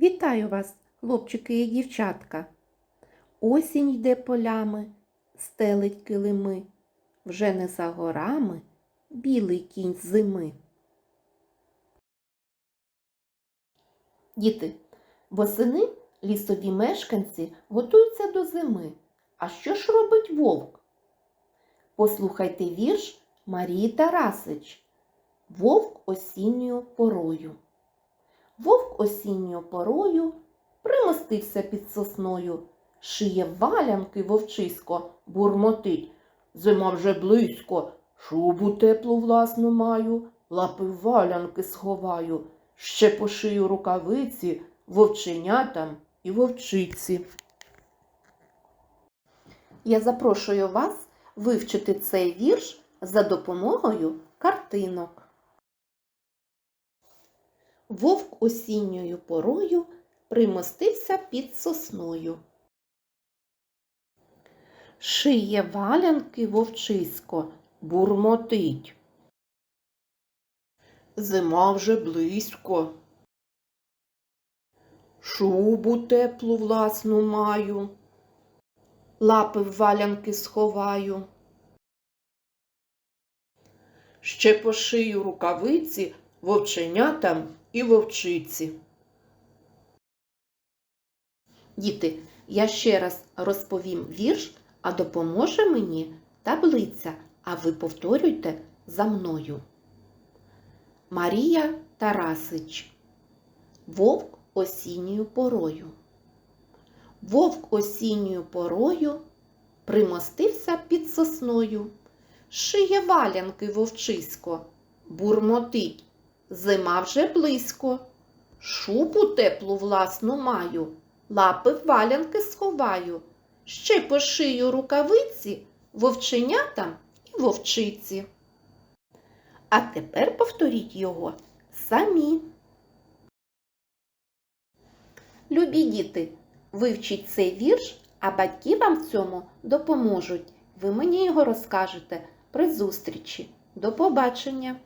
Вітаю вас, хлопчики і дівчатка. Осінь йде полями, стелить килими, вже не за горами білий кінь зими. Діти, восени лісові мешканці готуються до зими. А що ж робить вовк? Послухайте вірш Марії Тарасич. Вовк осінньою порою. Вовк осінньою порою примостився під сосною, шиє валянки вовчисько, бурмотить. Зима вже близько, шубу теплу власну маю, лапи валянки сховаю, ще пошию рукавиці вовченятам і вовчиці. Я запрошую вас вивчити цей вірш за допомогою картинок. Вовк осінньою порою примостився під сосною. Шиє валянки вовчисько, бурмотить. Зима вже близько. Шубу теплу власну маю, лапи в валянки сховаю. Ще пошию рукавиці вовченятам і вовчиці. Діти, я ще раз розповім вірш, а допоможе мені таблиця, а ви повторюйте за мною. Марія Тарасич. Вовк осінньою порою. Вовк осінньою порою примостився під сосною, шиє валянки вовчисько, бурмотить. Зима вже близько. Шубу теплу власну маю, лапи в валянки сховаю, ще пошию рукавиці вовченятам і вовчиці. А тепер повторіть його самі. Любі діти, вивчіть цей вірш, а батьки вам в цьому допоможуть. Ви мені його розкажете при зустрічі. До побачення!